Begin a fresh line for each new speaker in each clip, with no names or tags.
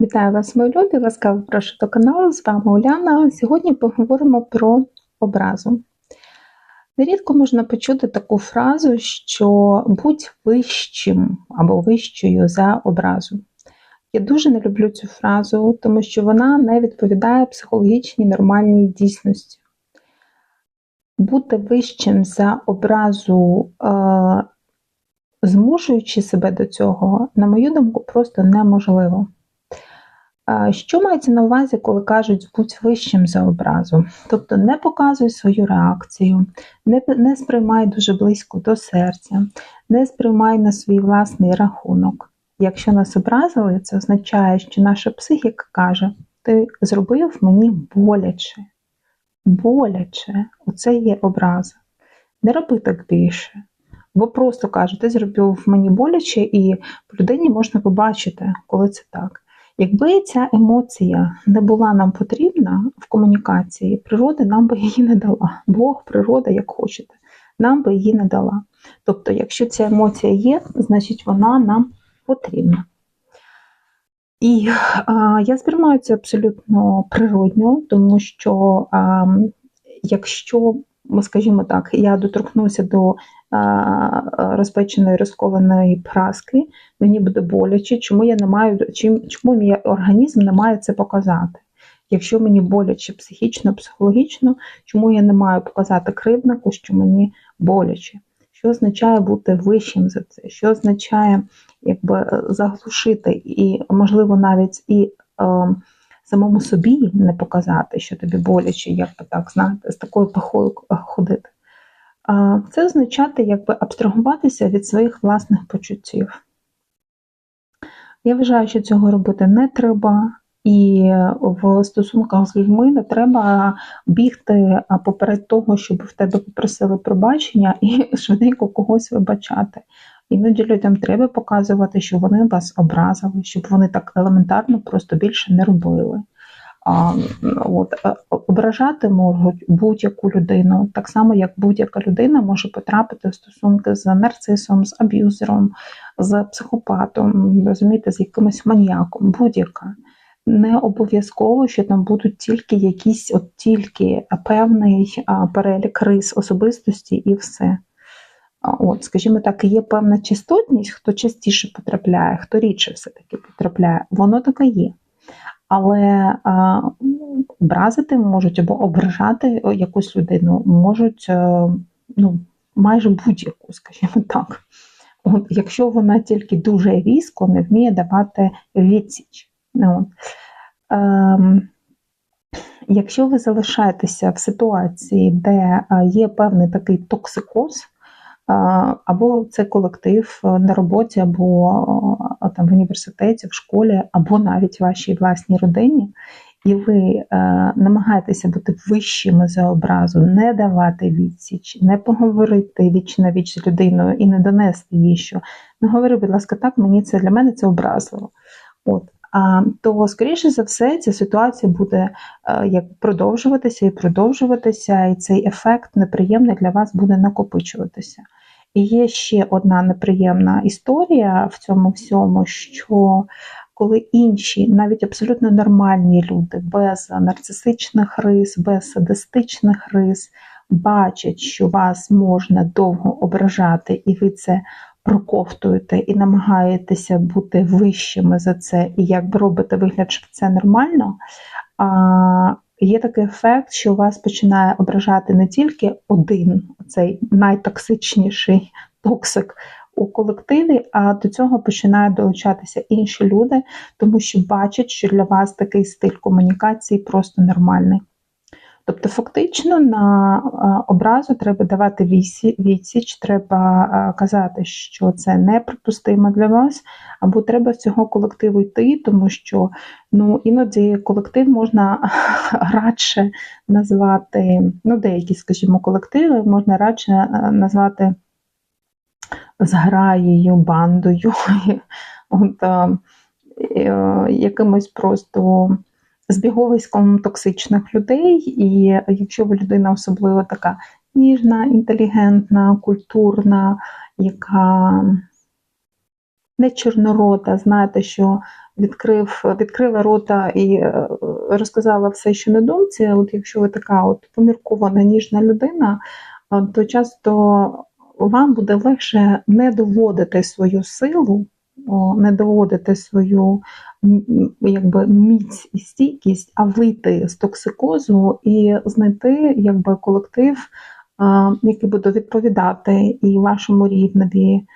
Вітаю вас, мої любі! Ласкаво прошу до каналу. З вами Уляна. Сьогодні поговоримо про образу. Нерідко можна почути таку фразу, що будь вищим або вищою за образу. Я дуже не люблю цю фразу, тому що вона не відповідає психологічній нормальній дійсності. Бути вищим за образу, е, змушуючи себе до цього, на мою думку, просто неможливо. Що мається на увазі, коли кажуть будь вищим за образу? Тобто не показуй свою реакцію, не не сприймай дуже близько до серця, не сприймай на свій власний рахунок. Якщо нас образили, це означає, що наша психіка каже, ти зробив мені боляче. Боляче, оце є образа. Не роби так більше. Бо просто каже, ти зробив мені боляче, і по людині можна побачити, коли це так. Якби ця емоція не була нам потрібна в комунікації, природа нам би її не дала. Бог, природа, як хочете, нам би її не дала. Тобто, якщо ця емоція є, значить вона нам потрібна. І а, я сприймаю це абсолютно природньо, тому що а, якщо, скажімо так, я доторкнуся до розпеченої розколеної праски, мені буде боляче, чому я не маю, чому мій організм не має це показати. Якщо мені боляче психічно, психологічно, чому я не маю показати кривднику, що мені боляче? Що означає бути вищим за це? Що означає якби заглушити і, можливо, навіть і е, самому собі не показати, що тобі боляче, як би так знаєте, з такою пахою ходити? Це означати якби абстрагуватися від своїх власних почуттів. Я вважаю, що цього робити не треба, і в стосунках з людьми не треба бігти поперед того, щоб в тебе попросили пробачення і швиденько когось вибачати. Іноді людям треба показувати, що вони вас образили, щоб вони так елементарно просто більше не робили. От, е, Ображати можуть будь-яку людину, так само, як будь-яка людина може потрапити в стосунки з нарцисом, з аб'юзером, з психопатом, розумієте, з якимось маніяком, будь-яка. Не обов'язково, що там будуть тільки якісь, от тільки певний перелік рис особистості і все. От, Скажімо так, є певна чистотність, хто частіше потрапляє, хто рідше все-таки потрапляє, воно таке є але а, образити можуть або ображати якусь людину можуть е, ну, майже будь-яку, скажімо так. От, Якщо вона тільки дуже різко не вміє давати відсіч. Ну, от. Ем, Якщо ви залишаєтеся в ситуації, де є певний такий токсикоз, або це колектив е, на роботі, або е, там в університеті, в школі, або навіть вашій власній родині, і ви е, намагаєтеся бути вищими за образу, не давати відсіч, не поговорити віч на віч з людиною і не донести їй, що не говори, будь ласка, так мені це для мене це образливо. От то, скоріше за все, ця ситуація буде е, як продовжуватися і продовжуватися, і цей ефект неприємний для вас буде накопичуватися. І є ще одна неприємна історія в цьому всьому, що коли інші, навіть абсолютно нормальні люди, без нарцисичних рис, без садистичних рис, бачать, що вас можна довго ображати, і ви це проковтуєте і намагаєтеся бути вищими за це, і якби робите вигляд, що це нормально. Є такий ефект, що вас починає ображати не тільки один, цей найтоксичніший токсик у колективі, а до цього починають долучатися інші люди, тому що бачать, що для вас такий стиль комунікації просто нормальний. Тобто, фактично на е, образу треба давати відсіч, треба е, казати, що це неприпустимо для вас, або треба з цього колективу йти, тому що ну, іноді колектив можна радше назвати, ну, деякі, скажімо, колективи можна радше е, назвати зграєю, бандою, от, якимось просто збіговиськом токсичних людей, і якщо ви людина особливо така ніжна, інтелігентна, культурна, яка не чорнорота, знаєте, що відкрив, відкрила рота і е, розказала все, що на думці. От якщо ви така от поміркована ніжна людина, е, то часто вам буде легше не доводити свою силу, не доводити свою якби, міць і стійкість, а вийти з токсикозу і знайти якби, колектив, який буде відповідати і вашому рівневі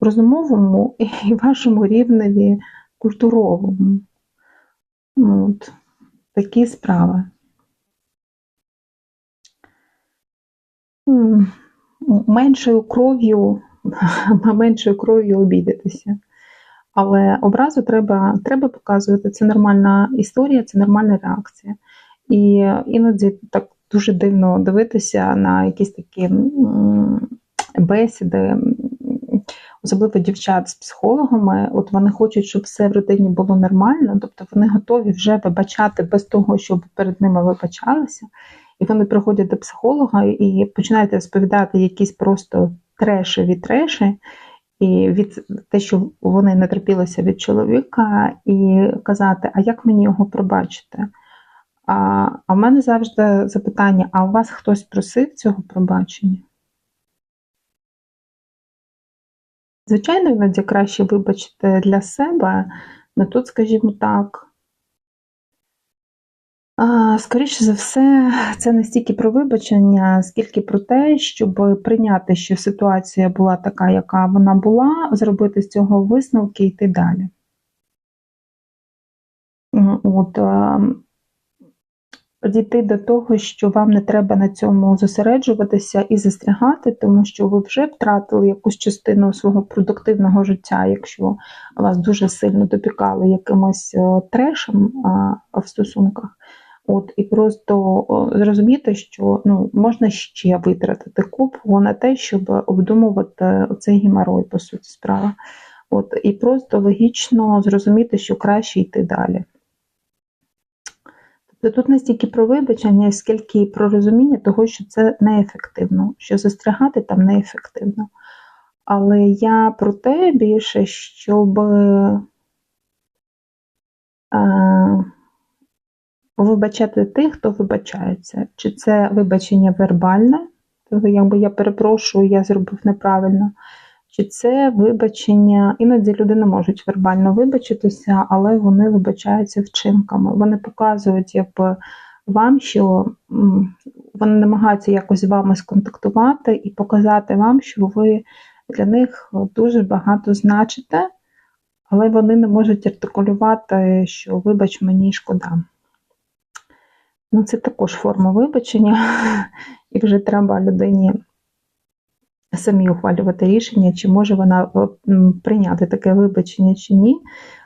розумовому і вашому рівневі культуровому. От, Такі справи. Меншою кров'ю, меншою кров'ю обійдетеся. Але образу треба треба показувати. Це нормальна історія, це нормальна реакція. І іноді так дуже дивно дивитися на якісь такі бесіди, особливо дівчат з психологами, от вони хочуть, щоб все в родині було нормально, тобто вони готові вже вибачати без того, щоб перед ними вибачалися. І вони приходять до психолога і починають розповідати якісь просто трешеві треші, і від те, що вони не терпілися від чоловіка, і казати, а як мені його пробачити? А а в мене завжди запитання: а у вас хтось просив цього пробачення? Звичайно, іноді краще вибачити для себе, але тут, скажімо так, скоріше за все, це не стільки про вибачення, скільки про те, щоб прийняти, що ситуація була така, яка вона була, зробити з цього висновки і йти далі. От, дійти до того, що вам не треба на цьому зосереджуватися і застрягати, тому що ви вже втратили якусь частину свого продуктивного життя, якщо вас дуже сильно допікали якимось е, трешем в стосунках. От І просто зрозуміти, що ну, можна ще витратити купу на те, щоб обдумувати цей геморой, по суті, справа. От, І просто логічно зрозуміти, що краще йти далі. Тобто тут не стільки про вибачення, скільки про розуміння того, що це неефективно, що застрягати там неефективно. Але я про те більше, щоб е, вибачати тих, хто вибачається. Чи це вибачення вербальне, тобто, якби я перепрошую, я зробив неправильно. Чи це вибачення, іноді люди не можуть вербально вибачитися, але вони вибачаються вчинками. Вони показують якби, вам, що вони намагаються якось з вами сконтактувати і показати вам, що ви для них дуже багато значите, але вони не можуть артикулювати, що вибач мені шкода. Ну, Це також форма вибачення, і вже треба людині самі ухвалювати рішення, чи може вона е, прийняти таке вибачення чи ні.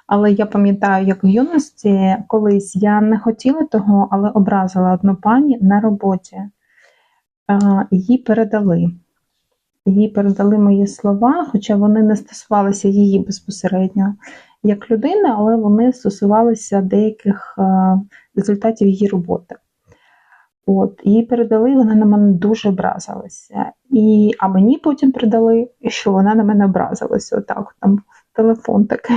Але я пам'ятаю, як в юності колись я не хотіла того, але образила одну пані на роботі. Її передали. Їй передали мої слова, хоча вони не стосувалися її безпосередньо як людини, але вони стосувалися деяких е, результатів її роботи. От, Її передали, вона на мене дуже образилася. І, А мені потім передали, що вона на мене образилася. Отак, там телефон такий.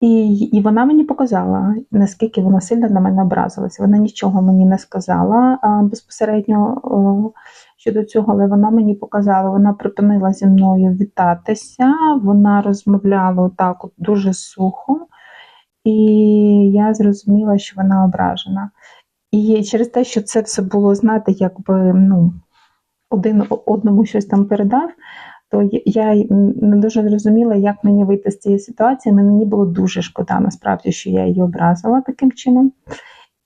І і вона мені показала, наскільки вона сильно на мене образилася. Вона нічого мені не сказала а, безпосередньо о, щодо цього, але вона мені показала, вона припинила зі мною вітатися, вона розмовляла так от дуже сухо, і я зрозуміла, що вона ображена. І через те, що це все було, знаєте, якби ну, один одному щось там передав, то я не дуже зрозуміла, як мені вийти з цієї ситуації. Мені було дуже шкода, насправді, що я її образила таким чином.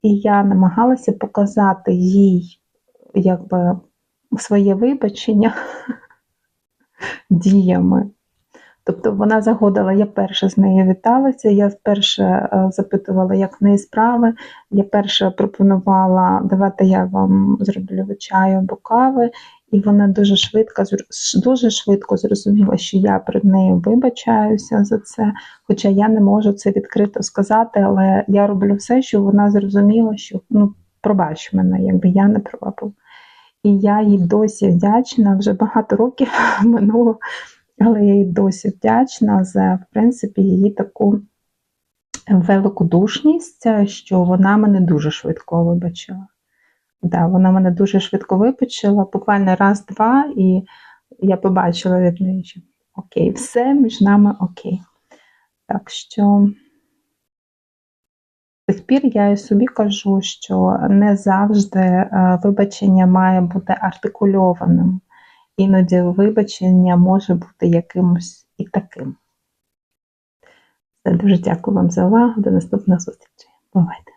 І я намагалася показати їй якби, своє вибачення діями. Тобто вона загодила, я перша з нею віталася, я перша е, запитувала, як в неї справи. Я перша пропонувала, давати я вам зроблю чаю або кави, і вона дуже швидко дуже швидко зрозуміла, що я перед нею вибачаюся за це. Хоча я не можу це відкрито сказати, але я роблю все, щоб вона зрозуміла, що ну, пробач мене, якби я не права І я їй досі вдячна, вже багато років минуло але я їй досі вдячна за, в принципі, її таку великодушність, що вона мене дуже швидко вибачила. Да, вона мене дуже швидко вибачила, буквально раз-два, і я побачила від неї, що окей, все між нами окей. Так що пір я і собі кажу, що не завжди е, вибачення має бути артикульованим. Іноді вибачення може бути якимось і таким. Дуже дякую вам за увагу. До наступних зустрічей. Бувайте!